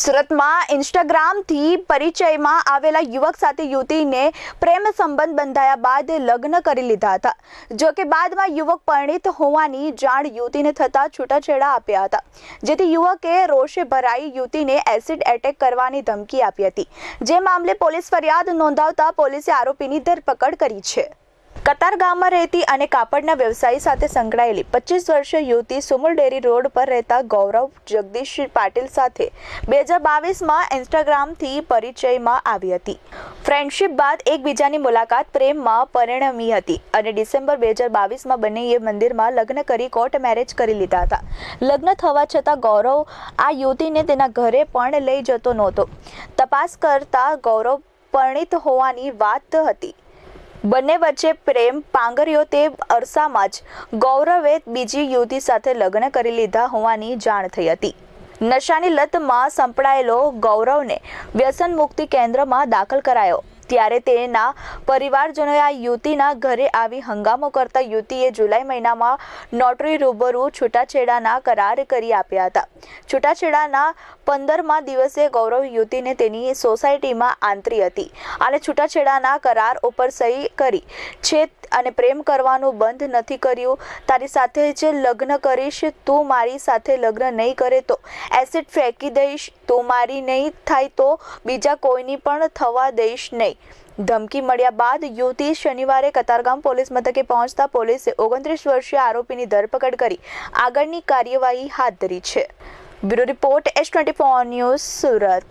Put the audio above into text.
સુરતમાં ઇન્સ્ટાગ્રામથી પરિચયમાં આવેલા યુવક સાથે યુવતીને પ્રેમ સંબંધ બંધાયા બાદ લગ્ન કરી લીધા હતા. જો કે બાદમાં યુવક પરિણીત હોવાની જાણ યુવતીને થતાં છૂટાછેડા આપ્યા હતા. જેથી યુવકે રોષે ભરાઈ યુવતીને એસિડ એટેક કરવાની ધમકી આપી હતી. જે મામલે પોલીસ ફરિયાદ નોંધાવતા પોલીસે આરોપીની ધરપકડ કરી છે. કતાર ગામમાં રહેતી અને કાપડના વ્યવસાય સાથે સંકળાયેલી પચીસ વર્ષીય યુવતી સુમુલ ડેરી રોડ પર રહેતા ગૌરવ જગદીશ પાટીલ સાથે બે હજાર બાવીસમાં ઇન્સ્ટાગ્રામથી પરિચયમાં આવી હતી. ફ્રેન્ડશિપ બાદ એકબીજાની મુલાકાત પ્રેમમાં પરિણમી હતી અને ડિસેમ્બર બે હજાર બાવીસમાં બંનેએ મંદિરમાં લગ્ન કરી કોર્ટ મેરેજ કરી લીધા હતા. લગ્ન થવા છતાં ગૌરવ આ યુવતીને તેના ઘરે પણ લઈ જતો નહોતો. તપાસ કરતા ગૌરવ પરિણીત હોવાની વાત હતી. બંને વચ્ચે પ્રેમ પાંગર્યો તે અરસામાં જ ગૌરવે બીજી યુવતી સાથે લગ્ન કરી લીધા હોવાની જાણ થઈ હતી. નશાની લતમાં સંપડાયેલો ગૌરવને વ્યસન મુક્તિ કેન્દ્રમાં દાખલ કરાયો. ત્યારે તેના પરિવારજનોએ આ યુવતીના ઘરે આવી હંગામો કરતા યુવતીએ જુલાઈ મહિનામાં નોટરી રૂબરૂ છૂટાછેડાના કરાર કરી આપ્યા હતા. છૂટાછેડાના પંદરમા દિવસે ગૌરવ યુવતીને તેની સોસાયટીમાં આંતરી હતી. અને છૂટાછેડાના કરાર ઉપર સહી કરી છે અને પ્રેમ કરવાનું બંધ નથી કર્યું. તારી સાથે જ લગ્ન કરીશ, તું મારી સાથે લગ્ન નહીં કરે તો એસિડ ફેંકી દઈશ. તું મારી નહીં થાય તો બીજા કોઈની પણ થવા દઈશ નહીં. ધમકી મળ્યા બાદ યુવતી શનિવારે કતારગામ પોલીસ મથકે પહોંચતા પોલીસે ઓગણત્રીસ વર્ષીય આરોપીની ધરપકડ કરી આગળની કાર્યવાહી હાથ ધરી છે. Bureau report S twenty four news Surat.